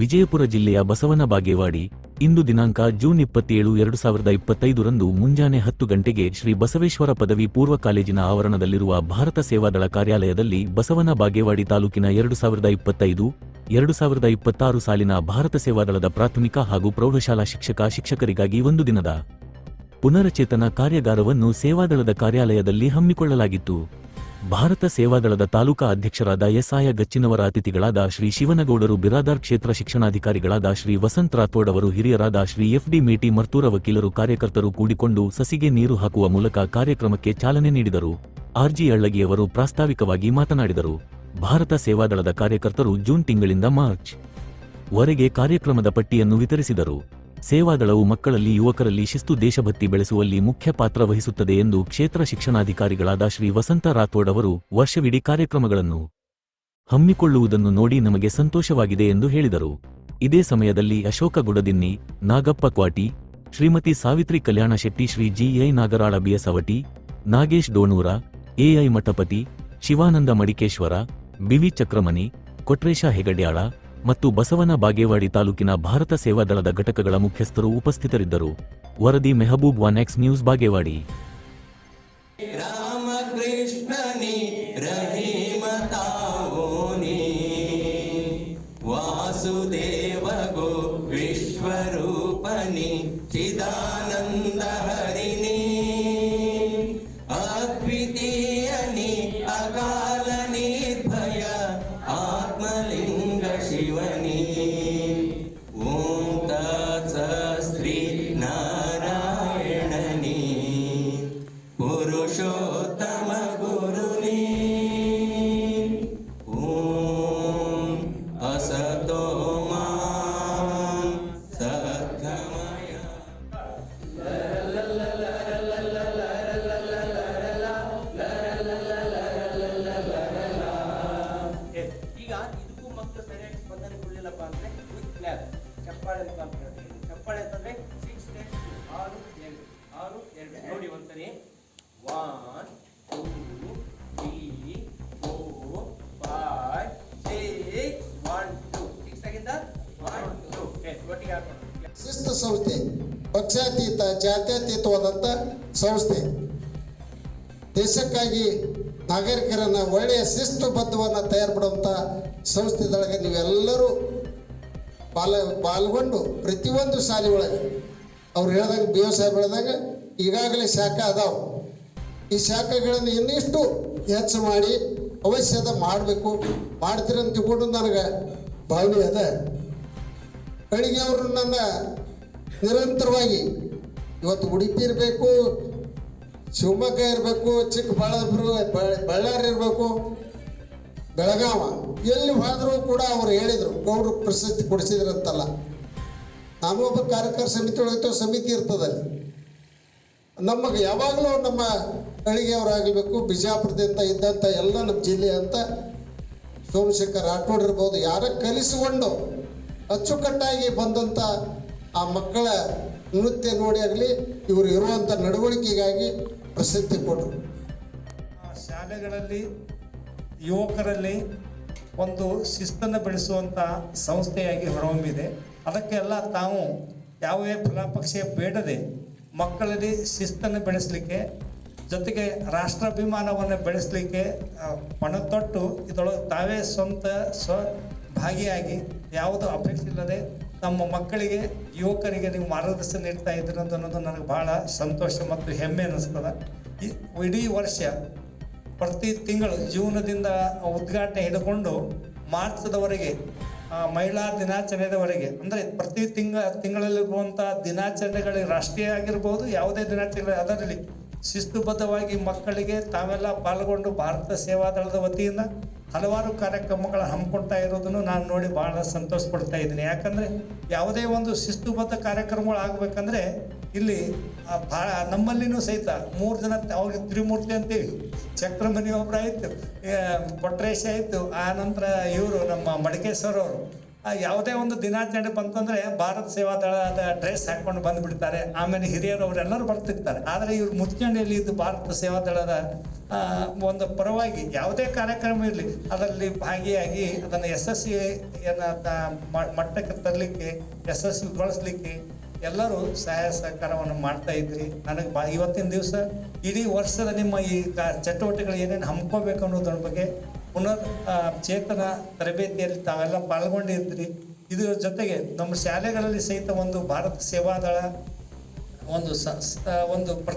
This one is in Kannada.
ವಿಜಯಪುರ ಜಿಲ್ಲೆಯ ಬಸವನ ಬಾಗೇವಾಡಿ ಇಂದು ದಿನಾಂಕ ಜೂನ್ ಇಪ್ಪತ್ತೇಳು, ಎರಡು ಸಾವಿರದ ಇಪ್ಪತ್ತೈದರಂದು ಮುಂಜಾನೆ ಹತ್ತು ಗಂಟೆಗೆ ಶ್ರೀ ಬಸವೇಶ್ವರ ಪದವಿ ಪೂರ್ವ ಕಾಲೇಜಿನ ಆವರಣದಲ್ಲಿರುವ ಭಾರತ ಸೇವಾದಳ ಕಾರ್ಯಾಲಯದಲ್ಲಿ ಬಸವನ ಬಾಗೇವಾಡಿ ತಾಲೂಕಿನ ಎರಡು ಸಾವಿರದ ಇಪ್ಪತ್ತೈದು, ಎರಡು ಸಾವಿರದ ಇಪ್ಪತ್ತಾರು ಸಾಲಿನ ಭಾರತ ಸೇವಾದಳದ ಪ್ರಾಥಮಿಕ ಹಾಗೂ ಪ್ರೌಢಶಾಲಾ ಶಿಕ್ಷಕ ಶಿಕ್ಷಕರಿಗಾಗಿ ಒಂದು ದಿನದ ಪುನರಚೇತನ ಕಾರ್ಯಾಗಾರವನ್ನು ಸೇವಾದಳದ ಕಾರ್ಯಾಲಯದಲ್ಲಿ ಹಮ್ಮಿಕೊಳ್ಳಲಾಗಿತ್ತು. ಭಾರತ ಸೇವಾದಳದ ತಾಲೂಕಾ ಅಧ್ಯಕ್ಷರಾದ ಎಸ್ಆಯ ಗಚ್ಚಿನವರ ಅತಿಥಿಗಳಾದ ಶ್ರೀ ಶಿವನಗೌಡರು ಬಿರಾದಾರ್ ಕ್ಷೇತ್ರ ಶಿಕ್ಷಣಾಧಿಕಾರಿಗಳಾದ ಶ್ರೀ ವಸಂತ್ ರಾಥೋಡ್ ಅವರು ಹಿರಿಯರಾದ ಶ್ರೀ ಎಫ್ಡಿ ಮೇಟಿ ಮರ್ತೂರ ವಕೀಲರು ಕಾರ್ಯಕರ್ತರು ಕೂಡಿಕೊಂಡು ಸಸಿಗೆ ನೀರು ಹಾಕುವ ಮೂಲಕ ಕಾರ್ಯಕ್ರಮಕ್ಕೆ ಚಾಲನೆ ನೀಡಿದರು. ಆರ್ಜಿ ಅಳ್ಳಗಿಯವರು ಪ್ರಾಸ್ತಾವಿಕವಾಗಿ ಮಾತನಾಡಿದರು. ಭಾರತ ಸೇವಾದಳದ ಕಾರ್ಯಕರ್ತರು ಜೂನ್ ತಿಂಗಳಿಂದ ಮಾರ್ಚ್ ವರೆಗೆ ಕಾರ್ಯಕ್ರಮದ ಪಟ್ಟಿಯನ್ನು ವಿತರಿಸಿದರು. ಸೇವಾದಳವು ಮಕ್ಕಳಲ್ಲಿ, ಯುವಕರಲ್ಲಿ ಶಿಸ್ತು ದೇಶಭಕ್ತಿ ಬೆಳೆಸುವಲ್ಲಿ ಮುಖ್ಯ ಪಾತ್ರ ವಹಿಸುತ್ತದೆ ಎಂದು ಕ್ಷೇತ್ರ ಶಿಕ್ಷಣಾಧಿಕಾರಿಗಳಾದ ಶ್ರೀ ವಸಂತ ರಾಥೋಡ್ ಅವರು ವರ್ಷವಿಡೀ ಕಾರ್ಯಕ್ರಮಗಳನ್ನು ಹಮ್ಮಿಕೊಳ್ಳುವುದನ್ನು ನೋಡಿ ನಮಗೆ ಸಂತೋಷವಾಗಿದೆ ಎಂದು ಹೇಳಿದರು. ಇದೇ ಸಮಯದಲ್ಲಿ ಅಶೋಕ ಗುಡದಿನ್ನಿ ನಾಗಪ್ಪ ಕ್ವಾಟಿ, ಶ್ರೀಮತಿ ಸಾವಿತ್ರಿ ಕಲ್ಯಾಣ ಶೆಟ್ಟಿ ಶ್ರೀ ಜಿಐ ನಾಗರಾಳ ಬಿಯಸವಟಿ ನಾಗೇಶ್ ಡೋಣೂರ ಎಐ ಮಠಪತಿ, ಶಿವಾನಂದ ಮಡಿಕೇಶ್ವರ ಬಿವಿ ಚಕ್ರಮಣಿ, ಕೊಟ್ರೇಶ ಹೆಗಡ್ಯಾಳ ಮತ್ತು ಬಸವನ ಬಾಗೇವಾಡಿ ತಾಲೂಕಿನ ಭಾರತ ಸೇವಾದಳದ ಘಟಕಗಳ ಮುಖ್ಯಸ್ಥರು ಉಪಸ್ಥಿತರಿದ್ದರು. ವರದಿ Mehboob one X news Bagewadi. Vasudeva ಗೋ ವಿಶ್ವರೂಪನಿ ಚಿದಾನಂದ ಚಪ್ಪಾಳೆ ಮುಖಾಂತರ. ಚಪ್ಪಾಳೆ ಅಂತಂದ್ರೆ ಸಿಕ್ಸ್ ಟೆನ್ ಆರು, ಎರಡು. ಆರು, ಎರಡು. ನೋಡಿ ಒಂದ್ಸರಿ. One two three four five six one two six ಆಗಿಂದ? ಒನ್ ಟೂ ಒಟ್ಟಿಗೆ ಹಾಕೊಂಡು ಶಿಸ್ತು ಸಂಸ್ಥೆ, ಪಕ್ಷಾತೀತ ಜಾತ್ಯತೀತವಾದಂಥ ಸಂಸ್ಥೆ. ದೇಶಕ್ಕಾಗಿ ನಾಗರಿಕರನ್ನು ಒಳ್ಳೆಯ ಶಿಸ್ತುಬದ್ಧವನ್ನು ತಯಾರು ಮಾಡುವಂಥ ಸಂಸ್ಥೆದೊಳಗೆ ನೀವೆಲ್ಲರೂ ಪಾಲ ಪಾಲ್ಗೊಂಡು ಪ್ರತಿಯೊಂದು ಶಾಲೆ ಒಳಗೆ. ಅವ್ರು ಹೇಳ್ದಂಗೆ ಬಿ ಒ ಸಾಹೇಬ್ ಹೇಳ್ದಂಗೆ ಈಗಾಗಲೇ ಶಾಖೆ ಅದಾವ. ಈ ಶಾಖೆಗಳನ್ನು ಇನ್ನಿಷ್ಟು ಹೆಚ್ಚು ಮಾಡಿ ಅವಶ್ಯದ ಮಾಡಬೇಕು. ಮಾಡ್ತೀರಂತ ತಿಳ್ಕೊಂಡು ನನಗೆ ಭಾವನೆ ಅದ. ಅವರು ನನ್ನ ನಿರಂತರವಾಗಿ ಇವತ್ತು ಉಡುಪಿ ಇರಬೇಕು, ಶಿವಮೊಗ್ಗ ಇರಬೇಕು, ಚಿಕ್ಕಬಳ್ಳಾಪುರ, ಬಳ್ಳ- ಬಳ್ಳಾರಿ ಇರಬೇಕು. ಬೆಳಗಾವ. ಎಲ್ಲಿ ಹೋದರೂ ಕೂಡ ಅವ್ರು ಹೇಳಿದರು, ಗೌಡ್ರು ಪ್ರಶಸ್ತಿ ಕೊಡಿಸಿದ್ರಂತಲ್ಲ. ನಾನು ಒಬ್ಬ ಕಾರ್ಯಕರ ಸಮಿತಿ ಒಳಗೆ ಸಮಿತಿ ಇರ್ತದಲ್ಲಿ ನಮಗೆ ಯಾವಾಗಲೂ ನಮ್ಮ ಅವರಾಗಬೇಕು, ಬಿಜಾಪುರದಿಂದ ಇದ್ದಂಥ ಎಲ್ಲ ನಮ್ಮ ಜಿಲ್ಲೆ ಅಂತ ಸೋಮಶೇಖರ್ ರಾಠೋಡ್ ಇರ್ಬೋದು, ಯಾರ ಕಲಿಸಿಕೊಂಡು ಅಚ್ಚುಕಟ್ಟಾಗಿ ಬಂದಂಥ ಆ ಮಕ್ಕಳ ನೃತ್ಯ ನೋಡಿ ಆಗಲಿ, ಇವರು ಇರುವಂಥ ನಡವಳಿಕೆಗಾಗಿ ಪ್ರಸಿದ್ಧಿ ಕೊಟ್ಟರು. ಶಾಲೆಗಳಲ್ಲಿ ಯುವಕರಲ್ಲಿ ಒಂದು ಶಿಸ್ತನ್ನು ಬೆಳೆಸುವಂಥ ಸಂಸ್ಥೆಯಾಗಿ ಹೊರಹೊಮ್ಮಿದೆ. ಅದಕ್ಕೆಲ್ಲ ತಾವು ಯಾವುದೇ ಫಲಾಪಕ್ಷೆ ಬೇಡದೆ ಮಕ್ಕಳಲ್ಲಿ ಶಿಸ್ತನ್ನು ಬೆಳೆಸಲಿಕ್ಕೆ, ಜೊತೆಗೆ ರಾಷ್ಟ್ರಾಭಿಮಾನವನ್ನು ಬೆಳೆಸಲಿಕ್ಕೆ ಪಣತೊಟ್ಟು ಇದರೊಳಗೆ ತಾವೇ ಸ್ವಂತ ಸ್ವ ಭಾಗಿಯಾಗಿ ಯಾವುದು ಅಪೇಕ್ಷೆ ಇಲ್ಲದೆ ನಮ್ಮ ಮಕ್ಕಳಿಗೆ, ಯುವಕರಿಗೆ ನೀವು ಮಾರ್ಗದರ್ಶನ ನೀಡ್ತಾ ಇದ್ದೀರಿ ಅನ್ನೋದು ನನಗೆ ಬಹಳ ಸಂತೋಷ ಮತ್ತು ಹೆಮ್ಮೆ ಅನ್ನಿಸ್ತದೆ. ಇಡೀ ವರ್ಷ ಪ್ರತಿ ತಿಂಗಳು ಜೂನದಿಂದ ಉದ್ಘಾಟನೆ ಹಿಡ್ಕೊಂಡು ಮಾರ್ಚದವರೆಗೆ ಮಹಿಳಾ ದಿನಾಚರಣೆದವರೆಗೆ, ಅಂದರೆ ಪ್ರತಿ ತಿಂಗ ತಿಂಗಳಲ್ಲಿರುವಂಥ ದಿನಾಚರಣೆಗಳಿಗೆ ರಾಷ್ಟ್ರೀಯ ಆಗಿರ್ಬೋದು, ಯಾವುದೇ ದಿನಾಚರಣೆ ಅದರಲ್ಲಿ ಶಿಸ್ತುಬದ್ಧವಾಗಿ ಮಕ್ಕಳಿಗೆ ತಾವೆಲ್ಲ ಪಾಲ್ಗೊಂಡು ಭಾರತ ಸೇವಾದಳದ ವತಿಯಿಂದ ಹಲವಾರು ಕಾರ್ಯಕ್ರಮಗಳು ಹಮ್ಮಿಕೊಳ್ತಾ ಇರೋದನ್ನು ನಾನು ನೋಡಿ ಬಹಳ ಸಂತೋಷ ಪಡ್ತಾ ಇದ್ದೀನಿ. ಯಾಕಂದರೆ ಯಾವುದೇ ಒಂದು ಶಿಸ್ತುಬದ್ಧ ಕಾರ್ಯಕ್ರಮಗಳು ಆಗಬೇಕಂದ್ರೆ ಇಲ್ಲಿ ಭಾಳ ನಮ್ಮಲ್ಲಿನೂ ಸಹಿತ ಮೂರು ಜನ ಅವ್ರಿಗೆ ತ್ರಿಮೂರ್ತಿ ಅಂತೇಳಿ ಚಕ್ರಮಣಿ ಒಬ್ರು ಆಯಿತು ಕೊಟ್ರೇಶ ಆಯಿತು ಆ ಇವರು ನಮ್ಮ ಮಡಿಕೇಶ್ವರ ಅವರು ಆ, ಯಾವುದೇ ಒಂದು ದಿನಾಚರಣೆ ಬಂತಂದ್ರೆ ಭಾರತ ಸೇವಾ ದಳದ ಡ್ರೆಸ್ ಹಾಕೊಂಡು ಬಂದ್ಬಿಡ್ತಾರೆ. ಆಮೇಲೆ ಹಿರಿಯರು ಅವರೆಲ್ಲರೂ ಬರ್ತಿರ್ತಾರೆ. ಆದರೆ ಇವ್ರು ಮುತ್ಕಂಡಿಯಲ್ಲಿ ಇದ್ದು ಭಾರತ ಸೇವಾ ದಳದ ಒಂದು ಪರವಾಗಿ ಯಾವುದೇ ಕಾರ್ಯಕ್ರಮ ಇರಲಿ, ಅದರಲ್ಲಿ ಭಾಗಿಯಾಗಿ ಅದನ್ನು ಯಶಸ್ವಿಯನ್ನ ಮಟ್ಟಕ್ಕೆ ತರಲಿಕ್ಕೆ ಯಶಸ್ವಿಗೊಳಿಸ್ಲಿಕ್ಕೆ ಎಲ್ಲರೂ ಸಹಾಯ ಸಹಕಾರವನ್ನು ಮಾಡ್ತಾ ಇದ್ರಿ. ನನಗೆ ಇವತ್ತಿನ ದಿವಸ ಇಡೀ ವರ್ಷದ ನಿಮ್ಮ ಈ ಚಟುವಟಿಕೆಗಳು ಏನೇನು ಹಮ್ಕೋಬೇಕು ಅನ್ನೋದ್ರ ಬಗ್ಗೆ ಪುನರ್ ಚೇತನ ತರಬೇತಿಯಲ್ಲಿ ತಾವೆಲ್ಲ ಪಾಲ್ಗೊಂಡಿದ್ರಿ ಇದರ ಜೊತೆಗೆ ನಮ್ಮ ಶಾಲೆಗಳಲ್ಲಿ ಸಹಿತ ಒಂದು ಭಾರತ ಸೇವಾದಳ, ಒಂದು ಸ- ಒಂದು ಪ್ರ